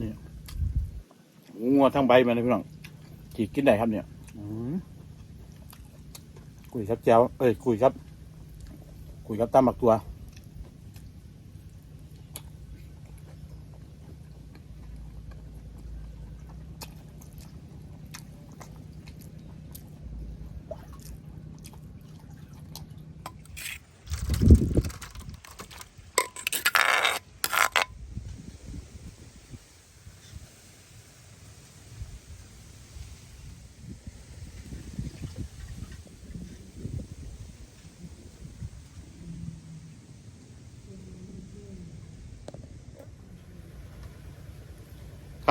นี่หมูงัวทั้งใบมันนะพี่น้องจีกินได้ครับเนี่ยอืมกุยครับแจ้วเอ้ยกุยครับกุยครับตามหมักตัว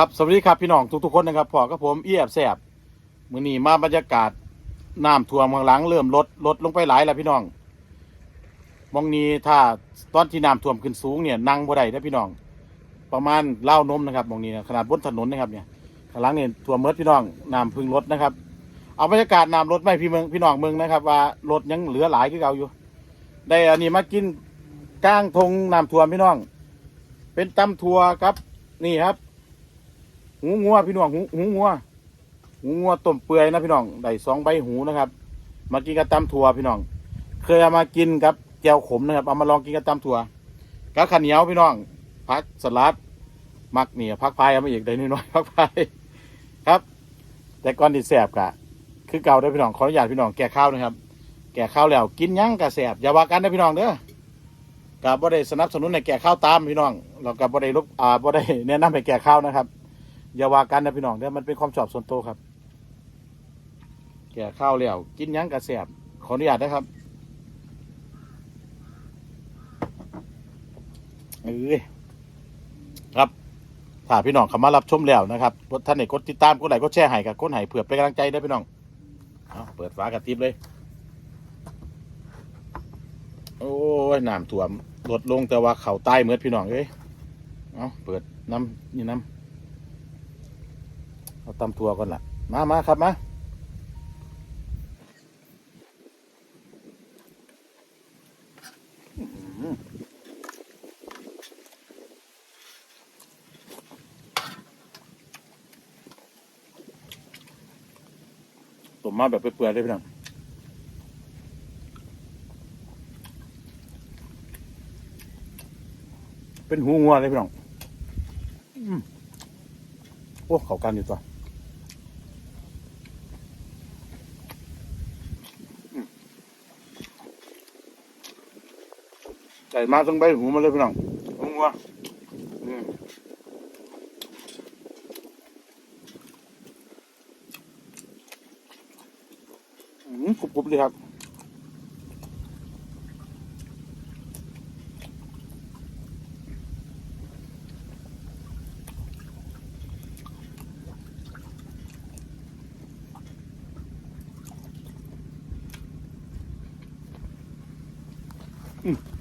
ครับสวัสดีครับพี่น้องทุกๆคนนะครับพอกับผมเอียบแสบมือนี้มาบรรยากาศน้ำท่วมข้างหลังเริ่มลดลดลงไปหลายแล้วพี่น้องมองนี้ถ้าตอนที่น้ำท่วมขึ้นสูงเนี่ยนั่งบ่ได้นะพี่น้อง ประมาณเล่านมนะครับมองนี้นะขนาดบนถนนนะครับเนี่ยข้างหลังเนี่ยท่วมเมดพี่น้องน้ำพึ่งลดนะครับ เอาบรรยากาศน้ำลดไม่พี่เมืองพี่น้องเมืองนะครับ ว่ารถยังเหลือหลายคือเก่าอยู่ ได้อันนี้มากินก้างทงน้ำท่วมพี่น้อง เป็นตำทัวครับนี่ครับ หูงัวพี่น้องหูหูงัวหูงัวต้มเปื่อยนะพี่น้องได้สองใบหูนะครับ มากินกับตำถั่วพี่น้อง เคยเอามากินกับแจวขมนะครับเอามาลองกินกับตำถั่วกับข้าวเหนียวพี่น้องพักสลัดมักเนี่ยพักพายเอามาอีกได้น้อยๆพักพายครับ แต่ก่อนที่แสบกะคือเก่าเด้พี่น้องขออนุญาตพี่น้องแก่ข้าวนะครับ แก่ข้าวแล้วกินยังกะแสบอย่าว่ากันนะพี่น้องเด้อกับบ่ได้สนับสนุนให้แก่ข้าวตามพี่น้องเรากับบ่ได้ลบอ่าบ่ได้แนะนำให้แก่ข้าวนะครับ อย่าว่ากันนะพี่น้องเด้อมันเป็นความชอบส่วนตัวครับ แก่ข้าวแล้วกินยั้งกระแสบขออนุญาตนะครับเอ้ยครับถ้าพี่น้องเข้ามารับชมแล้วนะครับท่านไหนกดติดตามกดไลค์กดแชร์ให้กับกดให้เผื่อเป็นกำลังใจได้พี่น้องเอาเปิดฝากระติบเลย โอ้ยน้ำท่วมลดลงแต่ว่าเข่าใต้เหมือนพี่น้องเอ้ยเอาเปิดน้ำนี่น้ำ เอาตำทัวก่อนล่ะมามาครับมาอื้อหือต้มมาแบบเปื่อยๆเลยพี่น้องเป็นหูงัวเลยพี่น้องอืมโอ้ เขากันอยู่ตัว ใส่มาทั้งใบหูมาเลยพี่น้องหูวัวอืมอืมกรุบๆเลยครับเข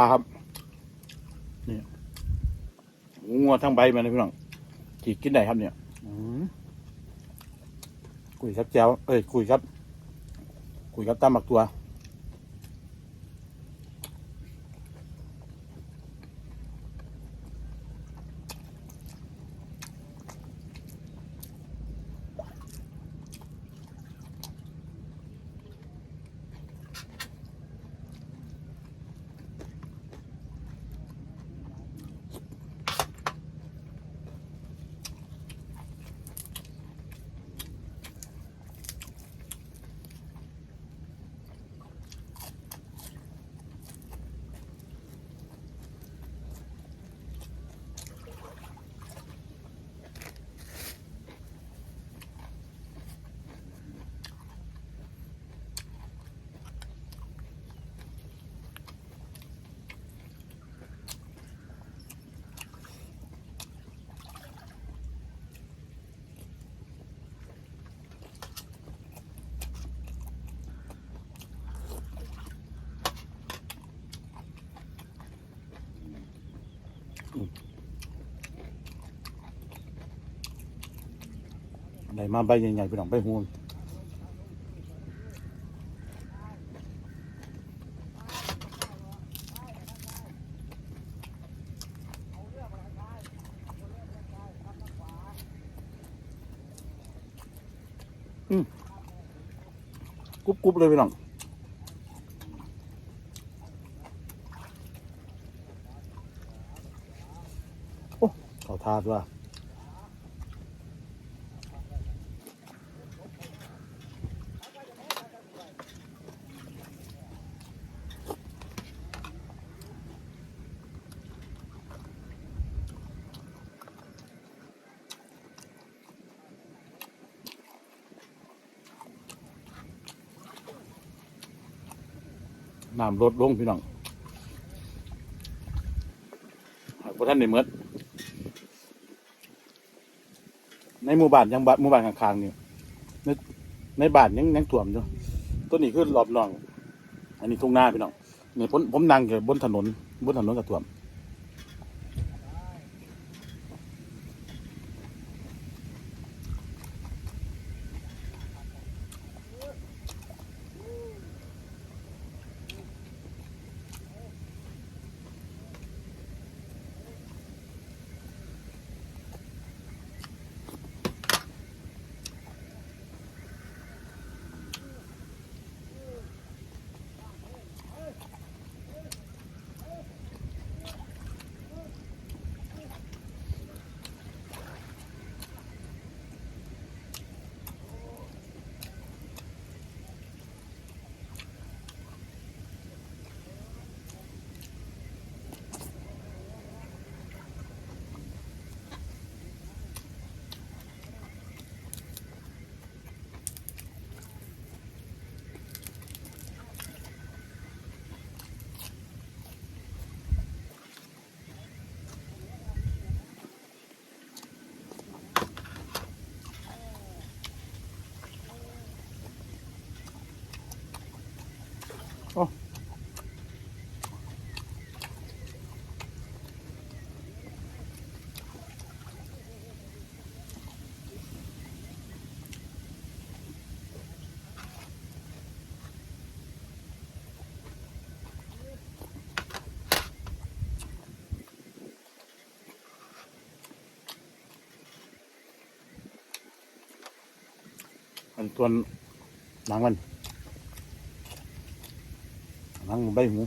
าทาครับนี่หูงัวทั้งใบมันนะพี่น้องจีกินได้ครับเนี่ยอืมกุยครับแจ้วเอ้ยกุยครับกุยครับตามหมักตัว ไหนมาใบใหญ่ๆไปหนองใบห่วงกรุบๆเลยไปหน่อง ทาดว่าน้ำลดลงพี่น้องพระท่านในเมด ในหมู่บ้านยังบ้านหมู่บ้านข้างๆนี่ในในบ้านยังยังท่วมอยู่ต้นนี้คือรอบนอง อันนี้ทุ่งนาพี่น้องนี่ผมผมนั่งอยู่บนถนนบนถนนกับท่วม อันตัวหนังมันหนังใบหู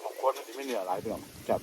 ของคนมันจะ ไม่เหนือหลายพี่น้องจับ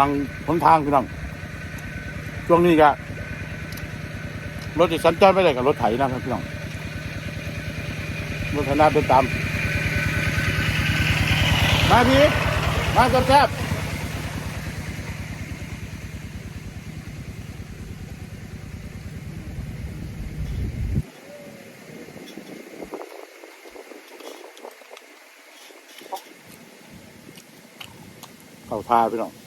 นั่งหนทางพี่น้องช่วงนี้ก็รถจะสัญจรไม่ได้กับรถไถนะครับพี่น้องรถไถนาเป็นตาม มาพี่มาแซ่บเข้าท่าพี่น้อง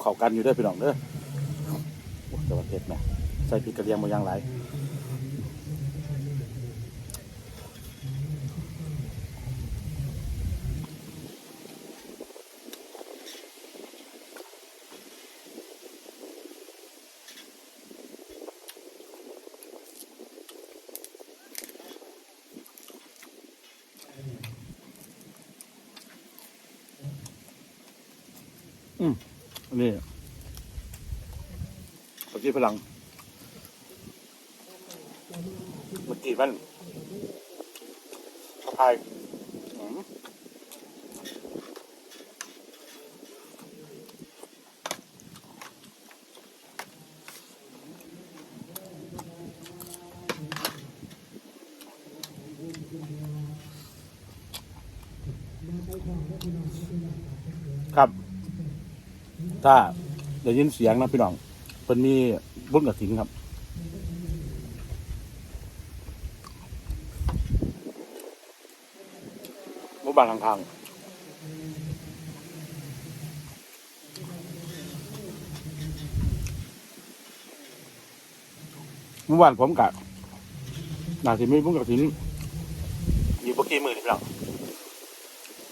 เขากันอยู่ด้วยพี่น้องเด้อแต่ว่าเผ็ดไหมใส่พริกกระเทียมมายางไหลอืม นนี้ปกติพลังเมื่อกี้มันข้าวไทยครับ ถ้าได้ยินเสียงนะพี่น้องเป็นมีบุญกระถินครับหมู่บ้านทางทางหมู่บ้านผมกะน่าจะมีบุญกระถินอยู่ปกี่มือนี่พี่น้อง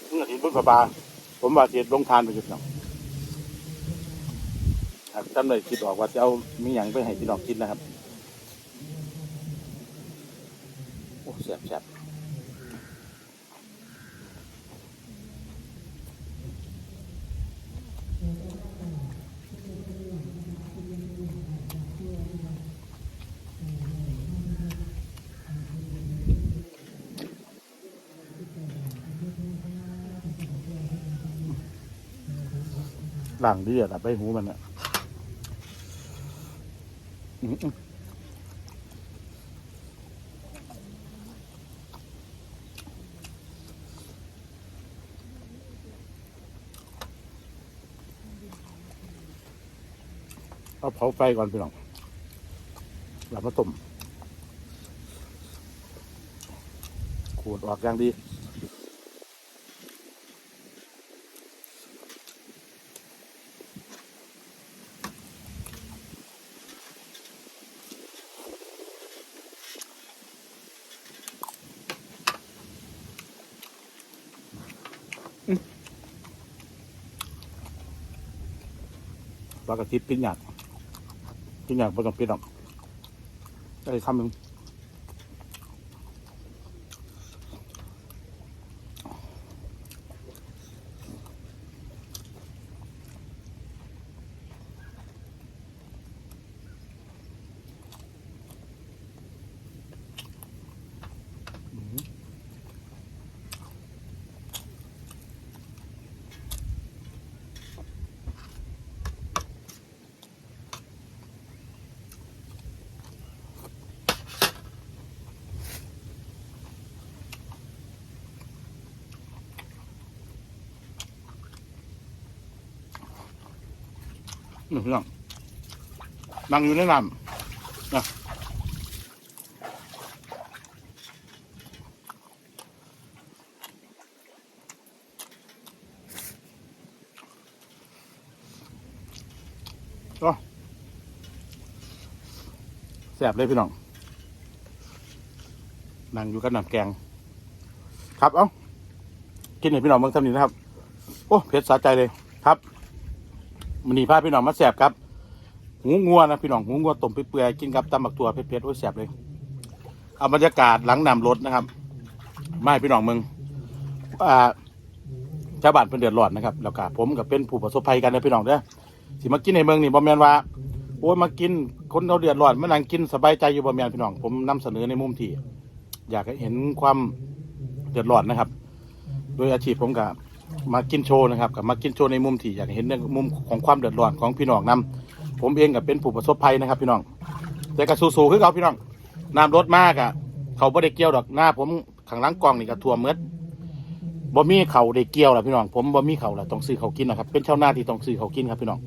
บุญกระถินบุญประบาผมว่าเสียลงทานไปจุดน้อง หากท่านเลยคิดออกว่าจะเอามีอย่างไปให้พี่น้องกินนะครับโอ้แซ่บแซ่บหลังดีอะแต่ไปหูมันอะ เอาเผาไฟก่อนพี่น้องหลับมาต้มขูดออกอย่างดี ปลากระติบปิ้งหยาดปิ้งหยาดไม่ต้องปิ้งหรอกได้คำหนึ่ง นึ่พี่น้องนั่งอยู่ในน้ำนะก็แสบเลยพี่น้องนั่งอยู่กับน้ำแกง ครับ เอ้ากินให้พี่น้องเบิ่งทำนี้นะครับ โอ้เผ็ดสะใจเลยครับ มันนี่พาพี่น้องมาแสบครับ หูงัวนะพี่น้องหูงัวต้มเปื่อยๆกินกับตำบักตัวเผ็ดๆโอ้ยแสบเลย เอาบรรยากาศหลังนำรถนะครับ ไมาให้พี่น้องมืองอ่าชาวบ้านเป็นเดือดร้อนนะครับแล้วก็ผมกับเป็นผู้ประสบภัยกันนะพี่น้องเด้อสิมากินในเมืองนี่บ่แมนว่าโอ้ยมากินคนเราเดือดร้อนมานั่งกินสบายใจอยู่บ่แมนพี่น้อง ผมนำเสนอในมุมที่อยากให้เห็นความเดือดร้อนนะครับ โดยอาชีพผมกับ มากินโชว์นะครับกับมากินโชว์ในมุมที่อยากเห็นในมุมของความเดือดร้อนของพี่น้องนำผมเองกับเป็นผู้ประสบภัยนะครับ พี่น้องแต่ก็สู้ๆคือเขาพี่น้องน้ำรถมากอะเขาบ่ได้เกี่ยวดอกหน้า ผมข้างหลังกล่องนี่ก็ท่วเมืดบ่มีเขาได้เกี่ยวแล้วพี่น้อง ผมบ่มีเขาแล้วต้องซื้อเขากินนะครับ เป็นชาวนาที่ต้องซื้อเขากินครับ พี่น้อง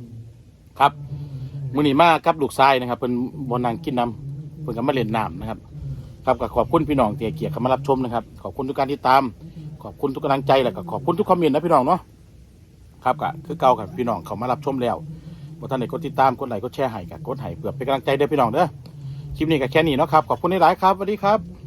ครับมื้อนีมากับลูกชายนะครับเป็นบ่นั่งกินน้ำเพิ่นก็มาเล่นน้ำนะครับ ครับก็ขอบคุณพี่น้องที่ให้เกียรติเข้ามารับชมนะครับ ขอบคุณทุกการติดตาม ขอบคุณทุกกำลังใจแล้วก็ขอบคุณทุกคอมเมนต์นะพี่น้องเนาะครับก็คือเก่ากับพี่น้องเขามารับชมแล้วบ่ท่านไหนกดติดตามกดไลค์กดแชร์ให้กับกดให้เพื่อเป็นกำลังใจเด้อพี่น้องเด้อคลิปนี้ก็แค่นี้เนาะครับขอบคุณหลายๆครับสวัสดีครับ